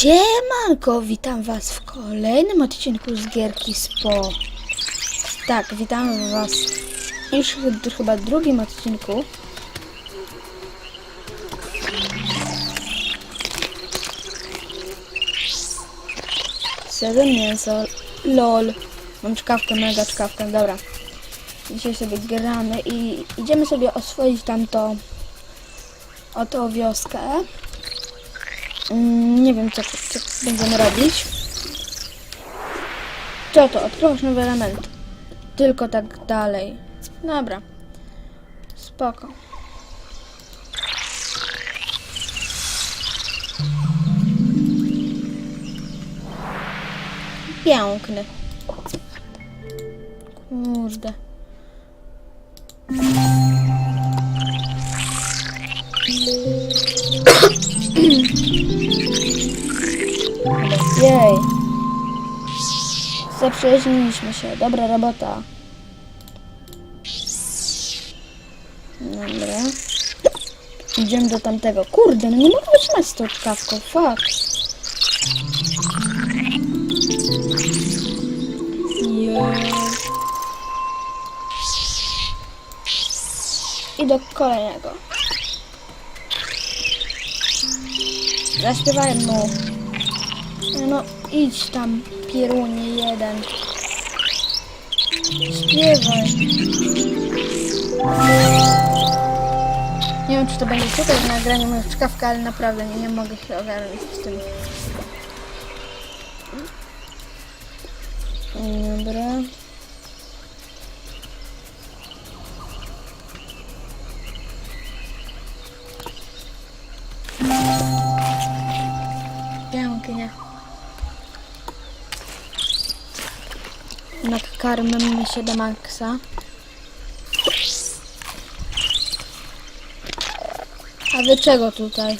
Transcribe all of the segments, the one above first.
Siemanko, witam was w kolejnym odcinku z Gierki Spo. Tak, witam was już ch- chyba drugim odcinku. Siedem mięso, lol. Mam czkawkę, mega czkawkę, dobra. Dzisiaj sobie gramy i idziemy sobie oswoić tamto oto wioskę. Mm, Nie wiem, co, co będziemy robić. Co to? Odkrywasz nowy element. Tylko tak dalej. Dobra. Spoko. Piękny. Kurde. Jej. Zaprzyjaźniliśmy się. Dobra robota. Dobra. Idziemy do tamtego. Kurde, no nie mogę wytrzymać z tą czkawką. Fuck. I do kolejnego. Zaśpiewaj mu. No idź tam, pierunie jeden. Śpiewaj. Nie wiem, czy to będzie super w nagraniu moją czkawkę, ale naprawdę nie, nie mogę się ogarnąć z tym. Dobra. Nakarmimy się do maksa. A wy czego tutaj?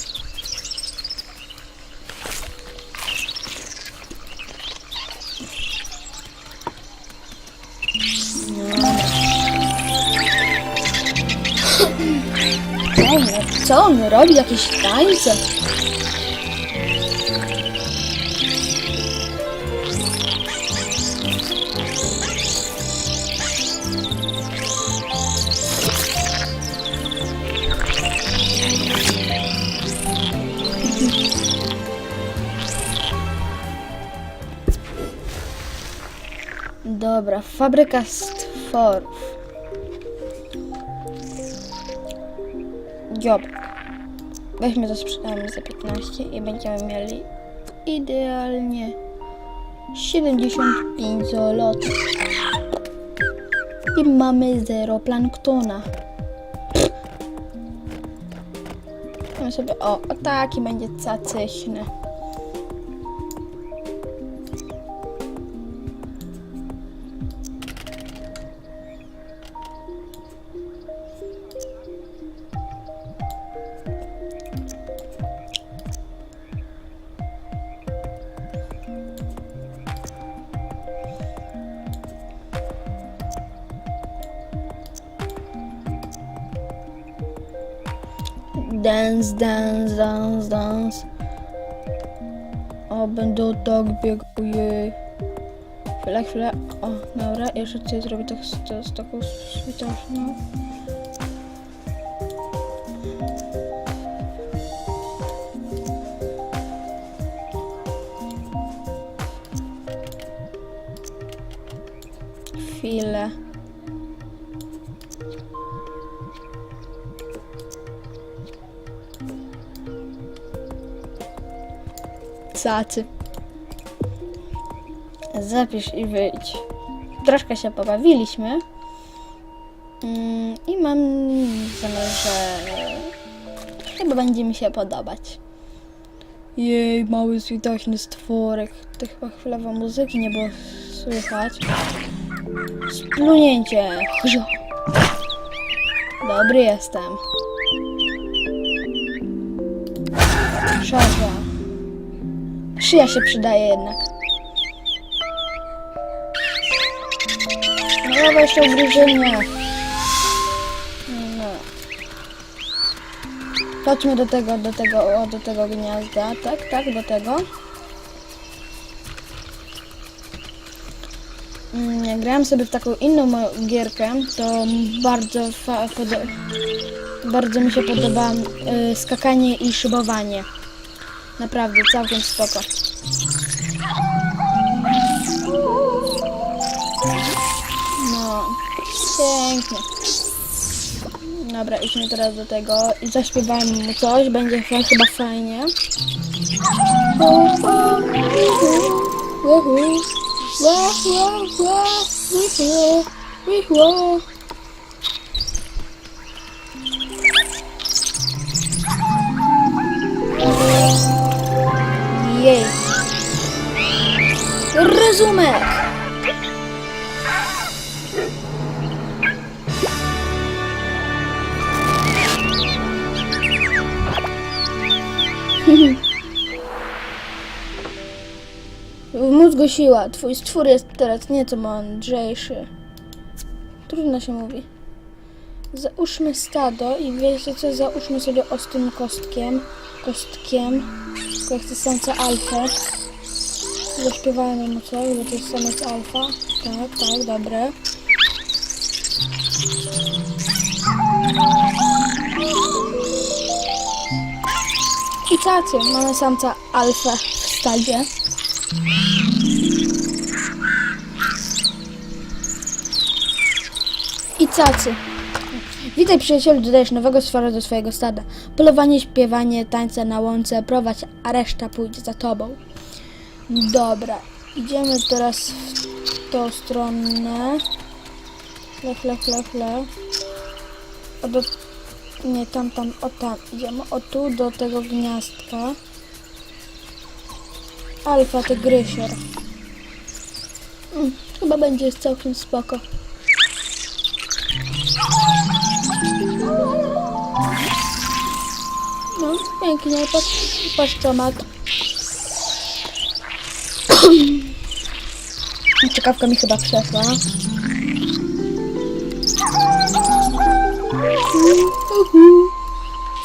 Co on robi? Jakieś tańce? Fabryka stworów. Job. Weźmy to sprzedamy za 15 i będziemy mieli idealnie 75 zł. I mamy zero planktona. Mamy sobie, o taki będzie cacyśny. Dance, dance, dance. O, będę tak biegł, jej. Chwila, chwila. O, dobra, jeszcze tutaj zrobię tak z, z, taką. Chwilę. Cacy. Zapisz i wyjdź. Troszkę się pobawiliśmy. Mm, I mam zamiar, że chyba będzie mi się podobać. Jej, mały switośny stworek. To chyba chwilowo muzyki nie było słychać. Splunięcie. Dobry jestem. Szarza szyja się przydaje jednak. No dawaj się ugryzienie. No. Chodźmy do tego, do tego, o, do tego gniazda. Tak, tak, do tego. Mm, ja grałem sobie w taką inną gierkę, to bardzo, bardzo mi się podoba y, skakanie i szybowanie. Naprawdę, całkiem spoko. No, pięknie. Dobra, idźmy teraz do tego i zaśpiewajmy mu coś, będzie ch- chyba fajnie. Woohoo. Wah, wah, wah, wih, W mózgu siła. Twój stwór jest teraz nieco mądrzejszy. Trudno się mówi. Załóżmy stado i wiecie co, załóżmy sobie ostrym kostkiem. Kostkiem. Tylko ja chcę samca alfę. Zaśpiewajmy mu coś, bo to jest samiec alfa. Tak, tak, dobre. I cacy, mamy samca alfę w stadzie. Cacy. Witaj przyjacielu, dodajesz nowego stwora do swojego stada. Polowanie, śpiewanie, tańce na łące, prowadź, a reszta pójdzie za tobą. Dobra, idziemy teraz w tą stronę. Chle, chle, chle, chle. O do... Nie, tam, tam, o tam. Idziemy o tu, do tego gniazdka. Alfa, tygrysior. Mm, chyba będzie całkiem spoko. No, pięknie, patrz, patrz co ma. Czekawka mi chyba przeszła.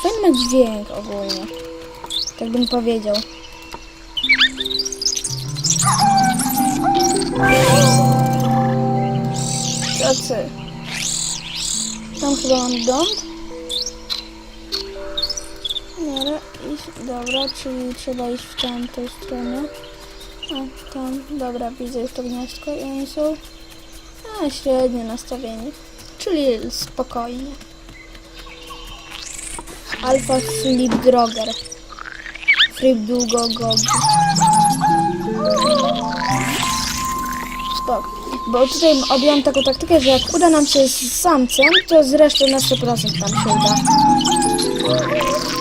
Fajny ma dźwięk ogólnie. Tak bym powiedział. Tacy. Tam chyba mam dom. Dobra, iść, dobra, czyli trzeba iść w tamtą stronę. A, tam, dobra, widzę już to gniazdko i oni są a, średnio nastawieni, czyli spokojnie. Alfa Flip Droger. Flip Długo Gogi. Spoko. Bo tutaj objąłem taką taktykę, że jak uda nam się z samcem, to z resztą na 100% tam się uda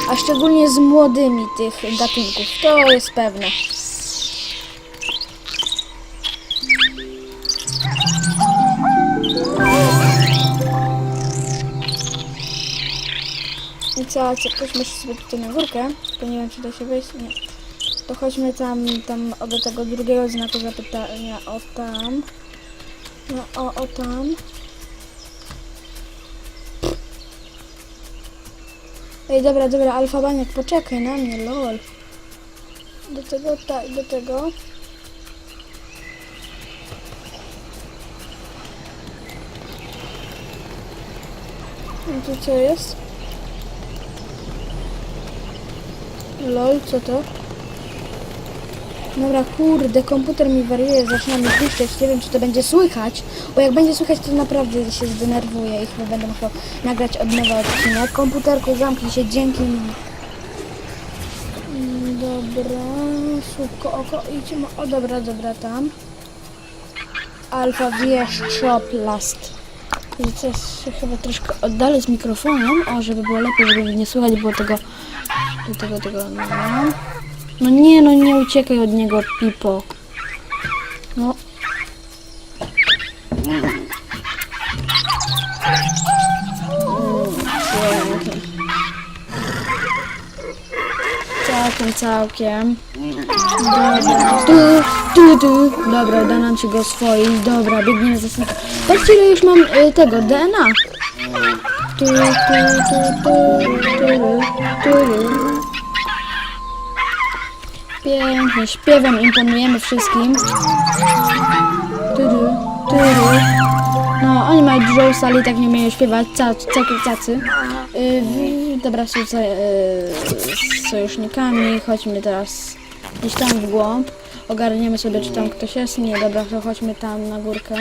a szczególnie z młodymi tych gatunków. To jest pewne. I co, co, chodźmy sobie tutaj na górkę, tylko nie wiem, czy da się wejść, nie. To chodźmy tam, tam do tego drugiego znaku zapytania, o tam. No, o, o tam. Ej, dobra, dobra, alfabaniak, poczekaj na mnie, lol. Do tego, tak, do tego. No to co jest? Lol, co to? Dobra, kurde, komputer mi wariuje, zaczyna mi piszczeć, nie wiem czy to będzie słychać, bo jak będzie słychać to naprawdę się zdenerwuję i chyba będę musiał nagrać od nowa odcinek. Komputerku zamknij się, dzięki mi. Mm, Dobra, szybko oko, idziemy, o dobra, dobra, tam. Alfa Wieszczoplast. I coś się chyba troszkę oddalę z mikrofonem, o, żeby było lepiej, żeby nie słychać było tego, tego, tego, no. No nie, no nie uciekaj od niego, Pipo. No. Całkiem, całkiem. Dobra. Tu, tu, tu. Dobra, da nam się go swoić. Dobra, biegniemy za sam. Patrzcie, ile już mam y, tego DNA. Tu, tu, tu, tu, tu, tu. Pięknie, śpiewem imponujemy wszystkim. No, oni mają dużo usali, tak nie umieją śpiewać, ca, całkiem cacy. Yy, dobra, są yy, z sojusznikami, chodźmy teraz gdzieś tam w głąb. Ogarniemy sobie, czy tam ktoś jest. Nie, dobra, to chodźmy tam na górkę.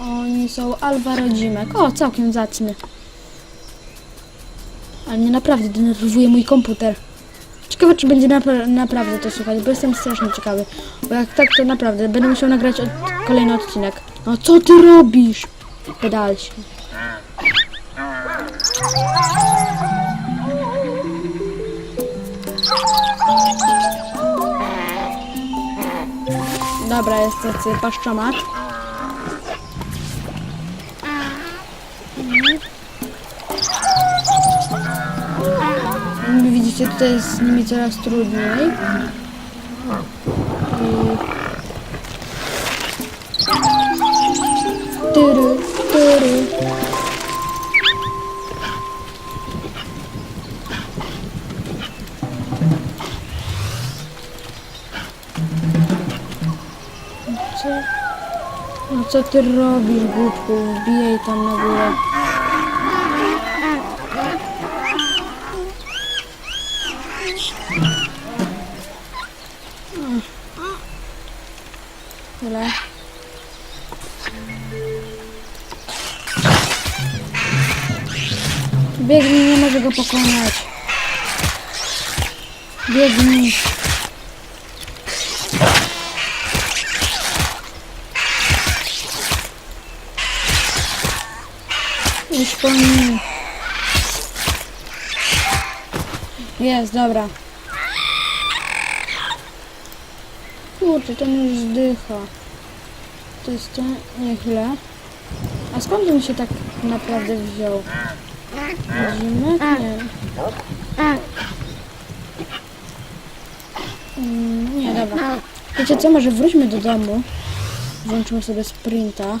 Oni są Alwa Rodzimek. O, całkiem zacny. Ale mnie naprawdę denerwuje mój komputer. Ciekawe, czy będzie napra- naprawdę to słuchać, bo jestem strasznie ciekawy. Bo jak tak, to naprawdę będę musiał nagrać od- kolejny odcinek. No co ty robisz? Pedalsie. Dobra, jest paszczomat. Widzicie, tutaj jest z nimi coraz trudniej. I... Tyry, tyry. Co? No co ty robisz, głupku? Wbijaj tam na górę. Tyle. Biegnij, nie może go pokonać. Biegnij. Już po nim. Jest, dobra. Kurczę, ten już zdycha. To jest ten... Nie, chwilę. A skąd on się tak naprawdę wziął? Zimnek? Nie. Mm, nie, dobra. Wiecie co, może wróćmy do domu. Włączymy sobie sprinta.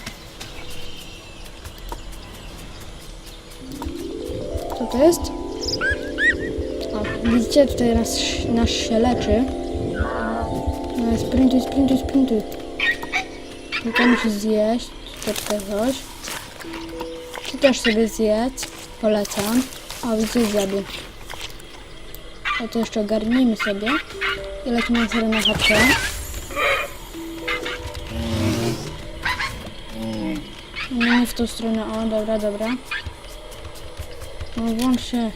Co to jest? O, widzicie, tutaj nasz, nasz się leczy. No, sprintuj, sprintuj, sprintuj. Tylko musi zjeść troszkę coś. Ty też sobie zjedz. Polecam. O, widzicie, zjadł. O, to jeszcze ogarnijmy sobie. I lecimy sobie na chatkę. Nie, nie w tą stronę. O, dobra, dobra. No, włącz się.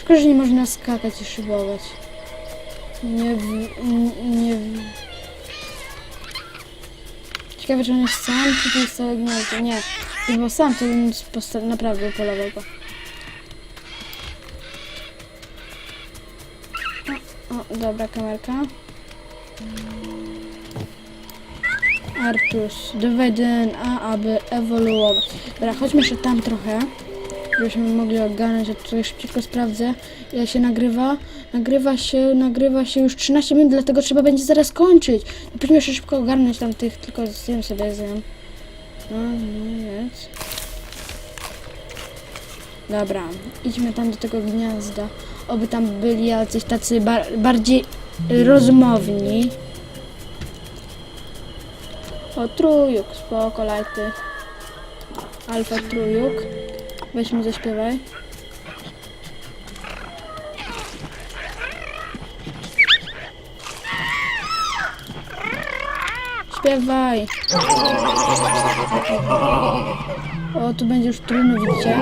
Szkoda, że nie można skakać i szybować. Nie nie. Ciekawe, czy on jest sam, czy to jest całe gniazdo. Nie. Gdyby sam, to bym naprawdę polował go. O, dobra, kamerka. Artus, dawaj DNA, aby ewoluować. Dobra, chodźmy jeszcze tam trochę, żebyśmy mogli ogarnąć. Ja tutaj szybciutko sprawdzę, ile się nagrywa. Nagrywa się, nagrywa się już 13 minut, dlatego trzeba będzie zaraz kończyć. Musimy jeszcze szybko ogarnąć tam tych, tylko zjem sobie zjem. No, no jest. Dobra, idźmy tam do tego gniazda. Oby tam byli jacyś tacy bar bardziej rozmowni. O, trójuk, spoko, lajty. Alfa trójuk. Weźmy zaśpiewaj. Śpiewaj. O, tu będzie już trudno, widzicie?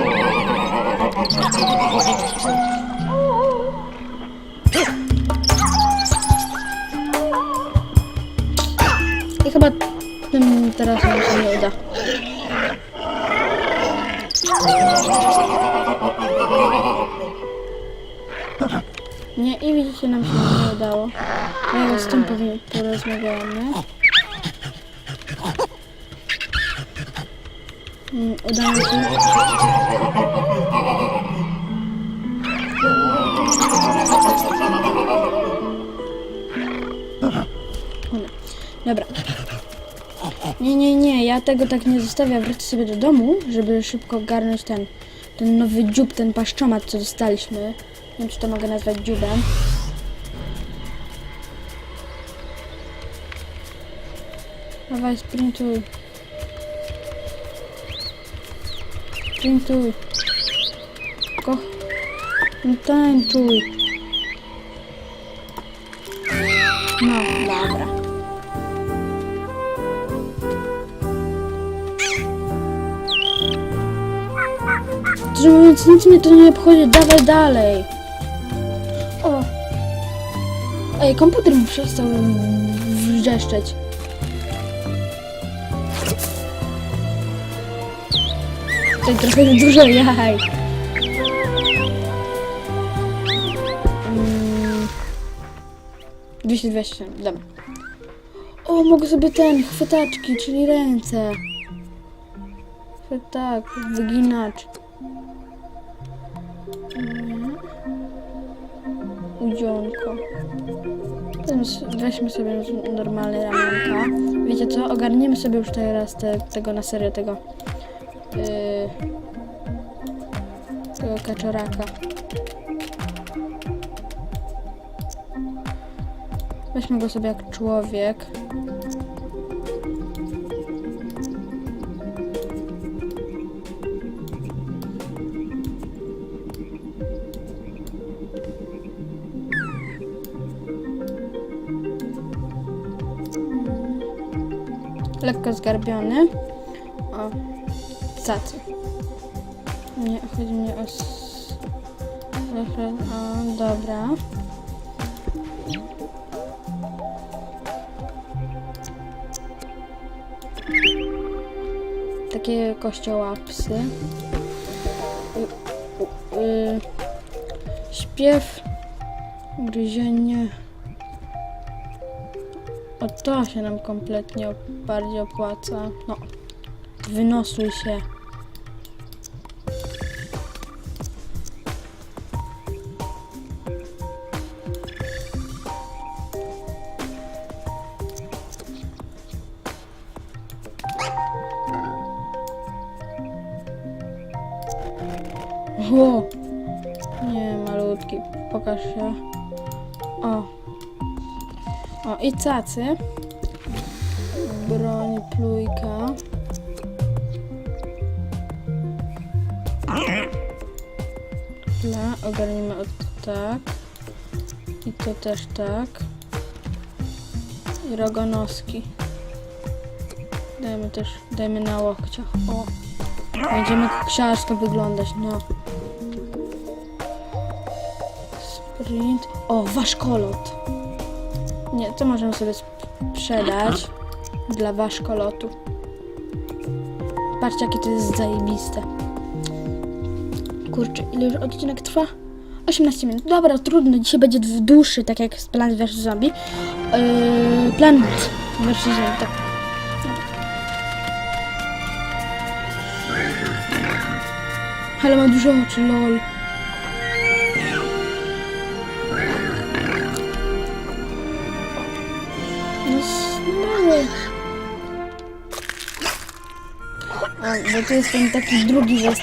I chyba tym teraz nam się nie uda. Nie, i widzicie, nam się nie udało. Ja z tym pewnie porozmawiamy. Się. Dobra. Nie, nie, nie, ja tego tak nie zostawiam. Wrócę sobie do domu, żeby szybko ogarnąć ten, ten nowy dziób, ten paszczomat, co dostaliśmy. Nie wiem, czy to mogę nazwać dziubem. Dawaj, sprintuj. Sprintuj. Ko... No tańczuj. No, dobra. Mówiąc, nic mnie to nie obchodzi, dawaj dalej. O. Ej, komputer mi przestał wrzeszczeć. Tutaj trochę za dużo jaj. Mm. 220, dobra. O, mogę sobie ten, chwytaczki, czyli ręce. Chwytak, wyginacz. Udzionko. Weźmy sobie normalne ramionka. Wiecie co? Ogarniemy sobie już teraz te, tego na serio, tego yy, kaczoraka. Weźmy go sobie jak człowiek. Lekko zgarbiony. O, cacy. Nie, chodzi mi o... O, dobra. Takie kościołapsy. Y, śpiew. Gryzienie. O to się nam kompletnie bardziej opłaca. No, wynosuj się. O! Nie, malutki. Pokaż się. O. O, i cacy. Broń, plujka. Dla, ogarnijmy od tak. I to też tak. I rogonoski. Dajmy też, dajmy na łokciach. O. Będziemy ksiarsko wyglądać, no. Sprint. O, wasz kolot. Nie, to możemy sobie sprzedać dla waszkolotu. Patrzcie, jakie to jest zajebiste. Kurczę, ile już odcinek trwa? 18 minut. Dobra, trudno. Dzisiaj będzie dłuższy, tak jak z Plant vs. Zombie. Yy, Plant vs. Zombie, tak. Ale ma dużo oczy, lol. No bo tu jest ten taki drugi ze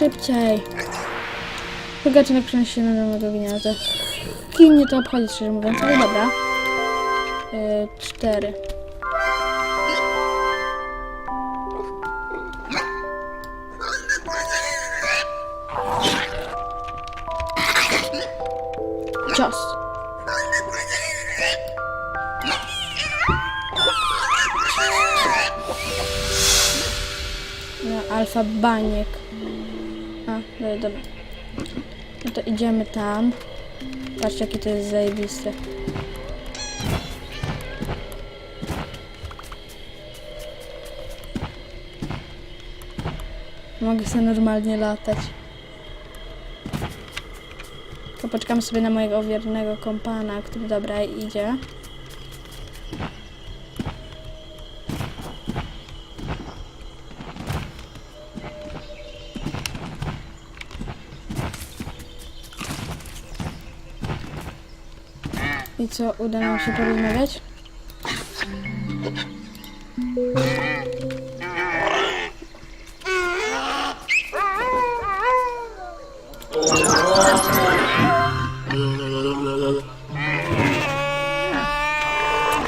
szybciej. Się na nowego gniazda. Kin nie to obchodzi, szczerze mówiąc, ale dobra. Yy, cztery. Cios. No, alfa baniek. Dobra. No to idziemy tam. Patrzcie, jakie to jest zajebiste. Mogę sobie normalnie latać. To poczekamy sobie na mojego wiernego kompana, który dobra idzie. co uda nam się porozmawiać?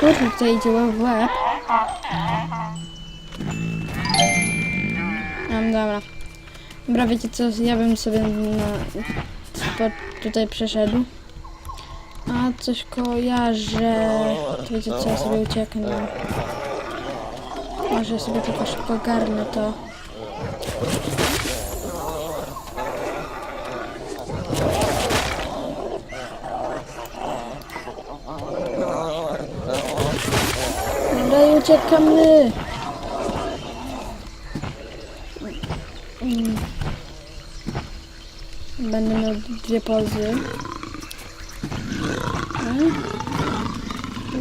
Kurde, tutaj idzie w łeb. Um, dobra. Dobra, wiecie co, ja bym sobie na, tutaj przeszedł. A coś kojarzę. To wiecie co, ja sobie ucieknę. Może sobie tylko szybko garnę to. Dobra, i uciekamy. Mm. Będę miał dwie pozy.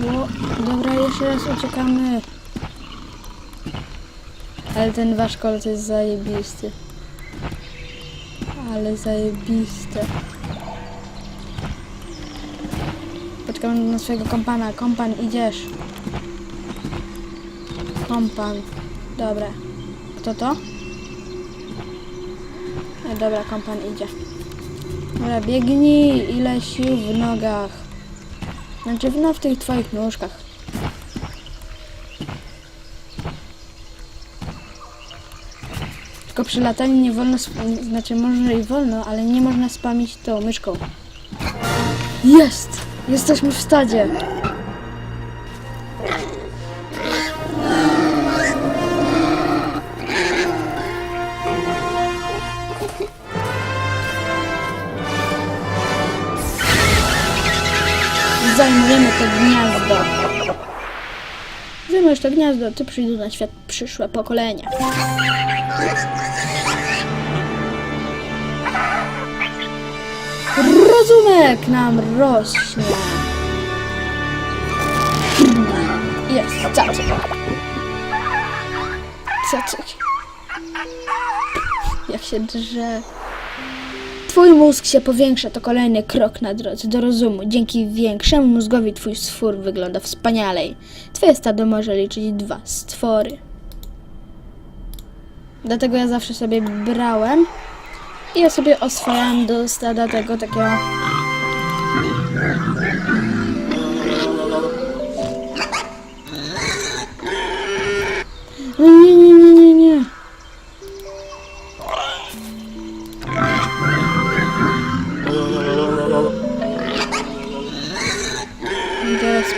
Ło, dobra, jeszcze raz uciekamy. Ale ten wasz kolec jest zajebisty. Ale zajebiste. Poczekam na swojego kompana. Kompan, idziesz. Kompan. Dobra. Kto to? E, dobra, kompan idzie. Dobra, biegnij, ile sił w nogach. No w tych twoich nóżkach. Tylko przy lataniu nie wolno, znaczy może i wolno, ale nie można spamić tą myszką. Jest! Jesteśmy w stadzie. Zajmujemy to gniazdo. Zajmujesz to gniazdo, ty przyjdą na świat przyszłe pokolenia. Rozumek nam rośnie. Jest, cacy. Cacy. Jak się drze. Twój mózg się powiększa, to kolejny krok na drodze do rozumu. Dzięki większemu mózgowi twój stwór wygląda wspanialej. Twoje stado może liczyć dwa stwory. Dlatego ja zawsze sobie brałem i ja sobie oswajam do stada tego takiego... Nie, nie, nie.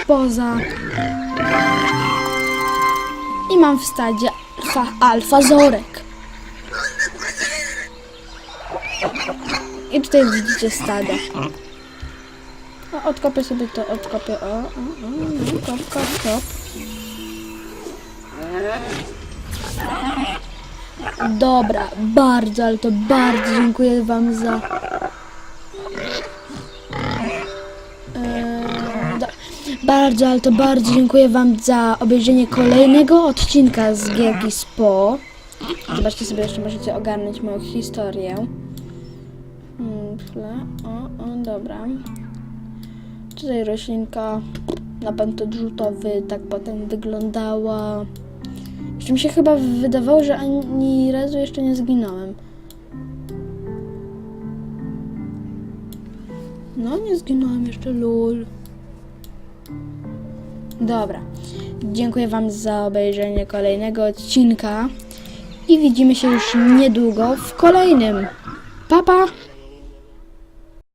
Poza. I mam w stadzie alfa, alfa zorek. I tutaj widzicie stada. O, odkopię sobie to, odkopię. O, o, o, no, kop, kop, kop. Dobra, bardzo, ale to bardzo dziękuję Wam za. Bardzo, ale to bardzo dziękuję Wam za obejrzenie kolejnego odcinka z Gierki Spo. Zobaczcie sobie, jeszcze możecie ogarnąć moją historię. Hmm, chwilę. O, o, dobra. Tutaj roślinka na pęd odrzutowy tak potem wyglądała. Jeszcze mi się chyba wydawało, że ani razu jeszcze nie zginąłem. No, nie zginąłem jeszcze, lul. Dobra. Dziękuję Wam za obejrzenie kolejnego odcinka. I widzimy się już niedługo w kolejnym. Pa, pa!